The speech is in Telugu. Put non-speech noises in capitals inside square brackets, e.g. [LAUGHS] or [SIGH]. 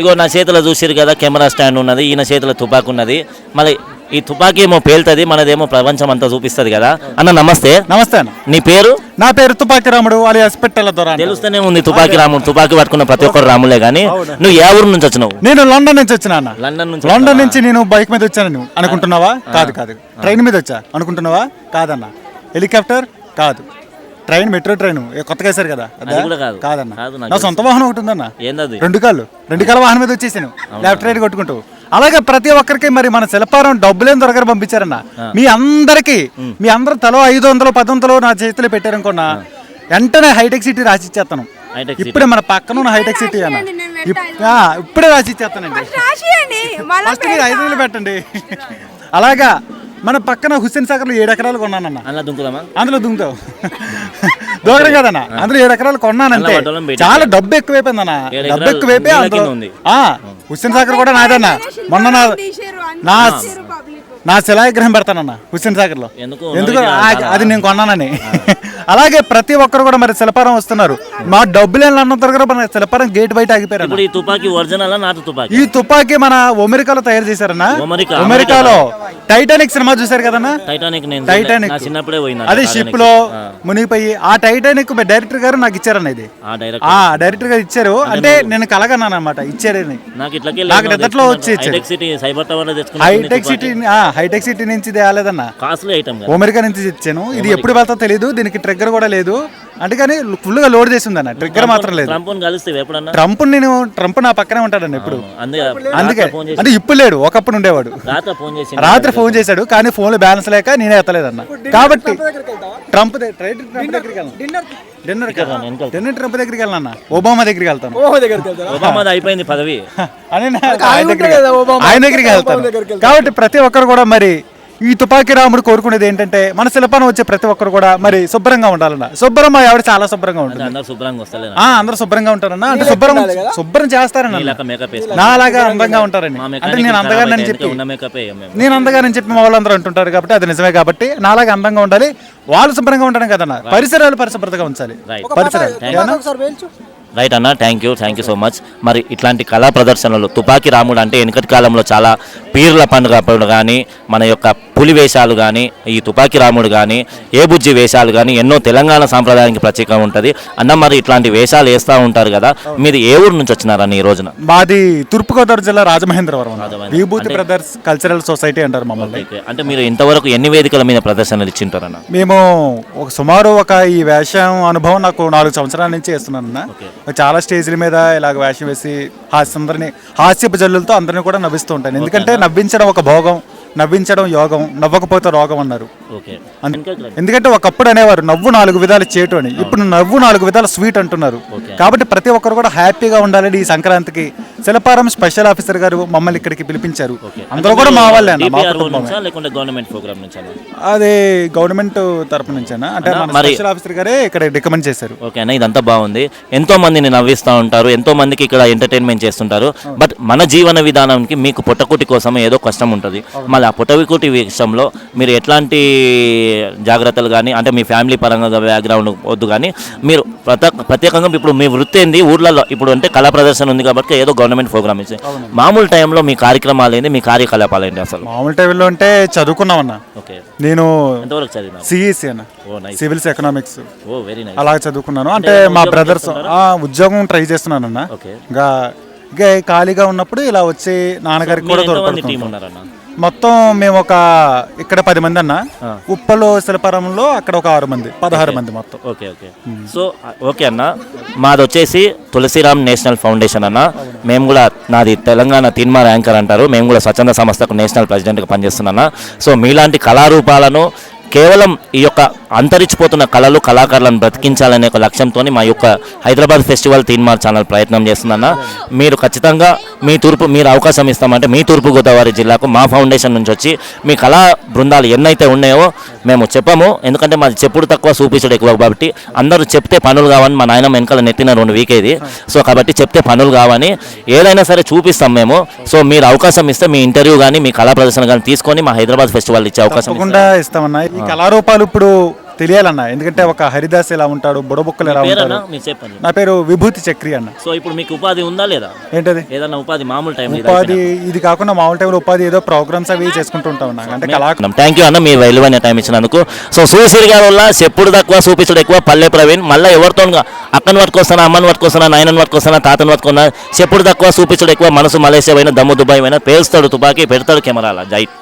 ఇగో నా చేతిలో చూసిరు కదా కెమెరా స్టాండ్ ఉన్నది ఈయన చేతిలో తుపాకు ఉన్నది. మళ్ళీ ఈ తుపాకీ ఏమో పేలుతుంది మనదేమో ప్రపంచం అంతా చూపిస్తుంది కదా. అన్న నమస్తే. నమస్తే అన్న. నీ పేరు? నా పేరు తుపాకి రాముడు alias పెట్టెల దొర అంటారు. తెలుస్తూనే ఉంది తుపాకీ రాముడు తుపాకీ పట్టుకున్న ప్రతి ఒక్కరు రాములే కానీ నువ్వు ఏ ఊరు నుంచి వచ్చినావు? నేను లండన్ నుంచి వచ్చిన అన్న. లండన్ నుంచి లండన్ నుంచి నేను బైక్ మీద వచ్చాను అనుకుంటున్నావా? కాదు కాదు. ట్రైన్ మీద వచ్చా? అనుకుంటున్నావా? కాదన్న. హెలికాప్టర్? కాదు. Train metro train. ఏ కొత్తగా వేశారు కదా? అదా? అది? కూడా కాదు. కాదన్న. నా సొంత వాహనం ఒకటి ఉందన్న. ఏందది రెండు కాళ్ళు. రెండు కాళ్ళ వాహనం మీద వచ్చేసాను. లెఫ్ట్ రైట్ కొట్టుకుంటూ. అలాగే ప్రతి ఒక్కరికి మరి మన శిల్పారం డబ్బులేం దొరకరు పంపించారన్న. మీ అందరికి మీ అందరూ తలో ఐదు వందలు పది వందలు నా చేతిలో పెట్టారనుకున్నా వెంటనే హైటెక్ సిటీ రాసి ఇచ్చేస్తాను హైటెక్ ఇప్పుడే మన పక్కన ఉన్న హైటెక్ సిటీ అన్న. ఇప్- ఆ, ఇప్పుడే రాసి ఇచ్చేస్తానండి రాసియండి మళ్ళా ఫస్ట్ మీరు ఐదు వేలు పెట్టండి. అలాగా మన పక్కన హుస్సేన్ సాగర్లో ఏడు ఎకరాలు కొన్నానన్న. అలా దుంకుదామా? అందులో దుంగుతావు దూరం కదన్న? అందులో ఏడు ఎకరాలు అందులో పెట్టి- చాలా డబ్బు ఎక్కువైపోయిందన్న. ఏడు డబ్బు ఎక్కువైపోయి అందులో హుస్సేన్ సాగర్ కూడా నాదన్న. మొన్న నా నా శిలాగ్రహం పెడతానన్న హుస్సేన్ సాగర్లో ఎందుకు? ఆ- అది నేను కొన్నానని. [LAUGHS] అలాగే ప్రతి ఒక్కరు కూడా మరి శిల్పారం వస్తున్నారు. మా డబ్బులు అన్న దగ్గర మన శిల్పారం గేట్ బయట ఆగిపోయారు ఇప్పుడు ఈ తుపాకీ ఒరిజినల్ నాటు తుపాకీ? ఈ తుపాకీ మన ఒమెరికాలో తయారు చేశారన్న. ఒమెరికా, ఒమెరికాలో. టైటానిక్ సినిమా చూశారు కదన్నా? టైటానిక్ నేను టైటానిక్. నా చిన్నప్పుడే పోయినా అది. షిప్లో మునిగిపోయి ఆ టైటానిక్ డైరెక్టర్ గారు నాకు ఇచ్చారన్న ఇది. ఆ డైరెక్ట్ ఆ డైరెక్టర్ గారు ఇచ్చారు. అంటే నేను కలగన్నాను అనమాట ఇచ్చారని. నాకు ఇట్లకే నాకు నిద్దట్లో వచ్చి. హైటెక్ సిటీ సైబర్ టవర్లో తెచ్చుకున్నా హైటెక్ సిటీ ఆ, హైటెక్ సిటీ నుంచి తేలేదన్న కాస్ట్లీ ఐటమ్ అమెరికా నుంచి ఇచ్చాను ఇది ఎప్పుడు వెళ్తా తెలియదు దీనికి ట్రిగ్గర్ కూడా లేదు. అంటే కానీ ఫుల్గా లోడ్ చేసి ఉందన్న ట్రిగ్గర్ మాత్రం లేదు. ట్రంప్ కలిస్తే ఎప్పుడన్నా? ట్రంప్ నేను ట్రంప్ నా పక్కనే ఉంటాడండి ఎప్పుడు అందుకే అంటే ఇప్పుడు లేడు ఒకప్పుడు ఉండేవాడు. రాత్రి ఫోన్ చేసి రాత్రి ఫోన్ చేశాడు కానీ ఫోన్లో బ్యాలెన్స్ లేక నేనే ఎత్తలేదన్న. కాబట్టి ట్రంప్ ద- ట్రైడ్ ట్రంప్ దగ్గరికి వెళ్ళను డిన్నర్ డిన్నర్ ట్రంప్ దగ్గరికి వెళ్ళను? ఒబామా దగ్గరికి వెళ్తాను. ఒబామాది [LAUGHS] అయిపోయింది పదవి. అని ఆయన దగ్గరికి వెళ్తాను. కాబట్టి ప్రతి ఒక్కరు కూడా మరి ఈ తుపాకీ రాముడు కోరుకునేది ఏంటంటే మన శిల్పానం వచ్చే ప్రతి ఒక్కరు కూడా మరి శుభ్రంగా ఉండాలన్న. శుభ్రం మా ఆవిడ చాలా శుభ్రంగా ఉంటుంది. అందరు శుభ్రంగా వస్తలేదు ఆ అందరూ శుభ్రంగా ఉంటారన్న. అంటే శుభ్రం శుభ్రం చేస్తారన్న ఇలాక మేకప్ వేసి నా అలాగా అందంగా ఉంటారని. మా అంటే మెకానిక్ నేను అందగానని చెప్పి ఉన్న మేకప్ వేయం మేము. నేను అందగానని చెప్పి మా వాళ్ళందరూ అంటుంటారు కాబట్టి అది నిజమే కాబట్టి నాలాగా అందంగా ఉండాలి. వాళ్ళు శుభ్రంగా ఉండడం కదన్న. పరిసరాలు పరిశుభ్రతగా ఉంచాలి. రైట్ పరిసరాలు. ఏమన్నా? రైట్ అన్న thank you thank you so much మరి ఇట్లాంటి కళా ప్రదర్శనలు తుపాకీ రాముడు అంటే వెనకటి కాలంలో చాలా పీర్ల పండుగ అప్పుడు కానీ మన యొక్క పులి వేషాలు కానీ ఈ తుపాకీ రాముడు కానీ ఏ బుజ్జి వేషాలు కానీ ఎన్నో తెలంగాణ సాంప్రదాయానికి ప్రత్యేకంగా ఉంటుంది. అన్న మరి ఇట్లాంటి వేషాలు వేస్తూ ఉంటారు కదా మీరు ఏ ఊరు నుంచి వచ్చినారన్న ఈ రోజున? మాది తూర్పుగోదావరి జిల్లా రాజమహేంద్రవరం విభూతి బ్రదర్స్ కల్చరల్ సొసైటీ అంటారు మమ్మల్ని. అంటే మీరు ఇంతవరకు ఎన్ని వేదికల మీద ప్రదర్శనలు ఇచ్చింటారన్న? మేము ఒక సుమారు ఒక ఈ వేషం అనుభవం నాకు నాలుగు సంవత్సరాల నుంచి వేస్తున్నాను ఓకే. చాలా స్టేజ్ల మీద ఇలాగ వేషం వేసి హాస్య అందరినీ హాస్యపు జల్లులతో అందరినీ కూడా నవ్విస్తూ ఉంటాను. ఎందుకంటే నవ్వించడం ఒక భోగం. నవ్వించడం యోగం నవ్వకపోతే రోగం అన్నారు. ఎందుకంటే ఒకప్పుడు అనేవారు నవ్వు నాలుగు విధాలు చేటు అని. ఇప్పుడు నవ్వు నాలుగు విధాలు స్వీట్ అంటున్నారు. కాబట్టి ప్రతి ఒక్కరు కూడా హ్యాపీగా ఉండాలని ఈ సంక్రాంతికి శిలపారం స్పెషల్ ఆఫీసర్ గారు మమ్మల్ని ఇక్కడికి పిలిపించారు. అందరూ కూడా మా వాళ్ళే లేకుంటే గవర్నమెంట్ ప్రోగ్రామ్ నుంచా? అది గవర్నమెంట్ తరపు నుంచేనా? అంటే స్పెషల్ ఆఫీసర్ గారే ఇక్కడ రికమెండ్ చేశారు. ఓకే అన్న ఇదంతా బాగుంది. ఎంతో మందిని నవ్విస్తూ ఉంటారు ఎంతో మందికి ఇక్కడ ఎంటర్టైన్మెంట్ చేస్తుంటారు. బట్ మన జీవన విధానానికి మీకు పుట్టకుటి కోసం ఏదో కష్టం ఉంటుంది. మళ్ళీ ఆ పుట్టకుటి విషయంలో మీరు ఎట్లాంటి జాగ్రత్తలు కానీ అంటే మీ ఫ్యామిలీ పరంగా బ్యాక్గ్రౌండ్ వద్దు కానీ మీరు ప్రత్యేకంగా ఇప్పుడు మీ వృత్తి ఏంది? ఊర్లలో ఇప్పుడు అంటే కళా ప్రదర్శన ఉంది కాబట్టి ఏదో గవర్నమెంట్ ప్రోగ్రామ్ ఇచ్చి. మామూలు టైంలో మీ కార్యక్రమాలు ఏంది? మీ కార్యకలాపాలు ఏంటి అసలు? మామూలు టైంలో అంటే చదువుకున్నామన్న. ఓకే. నేను ఎంతవరకు సిఈసి అన్న. Civils economics. Oh very nice. అలా చదువుకున్నాను. అంటే మా బ్రదర్స్ ఉద్యోగం ట్రై చేస్తున్నానన్న. ఓకే. ఇంకా ఇంకా ఖాళీగా ఉన్నప్పుడు ఇలా వచ్చి నాన్నగారికి కూడా ఉన్నారన్న? మొత్తం మేము ఒక ఇక్కడ పది మంది అన్న. ఉప్పలో శిల్పారంలో అక్కడ ఒక ఆరు మంది పదహారు మంది మొత్తం. Okay okay. సో ఓకే అన్న. మాది వచ్చేసి తులసిరామ్ నేషనల్ ఫౌండేషన్ అన్న. మేము కూడా నాది తెలంగాణ తీన్మార్ యాంకర్ అంటారు. మేము కూడా స్వచ్ఛంద సంస్థకు నేషనల్ ప్రెసిడెంట్గా పనిచేస్తున్నా సో మీలాంటి కళారూపాలను కేవలం ఈ యొక్క అంతరించిపోతున్న కళలు కళాకారులను బ్రతికించాలనే ఒక లక్ష్యంతో మా యొక్క హైదరాబాద్ ఫెస్టివల్ తీన్మార్ ఛానల్ ప్రయత్నం చేస్తుందన్న. మీరు ఖచ్చితంగా మీ తూర్పు మీరు అవకాశం ఇస్తామంటే మీ తూర్పు గోదావరి జిల్లాకు మా ఫౌండేషన్ నుంచి వచ్చి మీ కళా బృందాలు ఎన్నైతే ఉన్నాయో మేము చెప్పము. ఎందుకంటే మాది చెప్పుడు తక్కువ చూపించడం ఎక్కువ కాబట్టి అందరూ చెప్తే పనులు కావని మా నాయన వెనకాల నెట్టిన రెండు వీకేది. సో కాబట్టి చెప్తే పనులు కావని ఏదైనా సరే చూపిస్తాం మేము. సో మీరు అవకాశం ఇస్తే మీ ఇంటర్వ్యూ కానీ మీ కళా ప్రదర్శన కానీ తీసుకొని మా హైదరాబాద్ ఫెస్టివల్ ఇచ్చే అవకాశం ఇస్తామన్నా. ఈ కళారూపాలు ఇప్పుడు తెలియాలన్న ఎందుకంటే ఒక హరిదాస్ ఎలా ఉంటాడు బుడబుక్కలు ఎలా ఉంటాడు. మీరు చెప్పండి నా పేరు విభూతి చక్రి అన్న. సో ఇప్పుడు మీకు ఉపాధి ఉందా లేదా? ఏంటది? ఏదన్నా ఉపాధి మామూలు టైం ఉపాధి ఇది కాకుండా మామూలు టైంలో ఉపాధి ఏదో ప్రోగ్రామ్స్ అవి చేసుకుంటూ ఉంటాం అంటే కళా థ్యాంక్ యూ అన్న మీ విలువైన టైం ఇచ్చినందుకు. సో సూసిరి గారి వల్ల చెప్పుడు తక్కువ చూపించడం ఎక్కువ పల్లె ప్రవీణ్ మళ్ళీ ఎవరితో అక్కని పట్టుకొస్తానా అమ్మని పట్టుకొస్తానా నాయనని పట్టుకొస్తానా తాతని పట్టుకున్నా చెప్పుడు తక్కువ చూపించడం ఎక్కువ మనసు పోయినా దమ్ము దుబాయ్ పోయినా పేలుస్తాడు తుపాకీ పెడతాడు కెమెరాల జైట్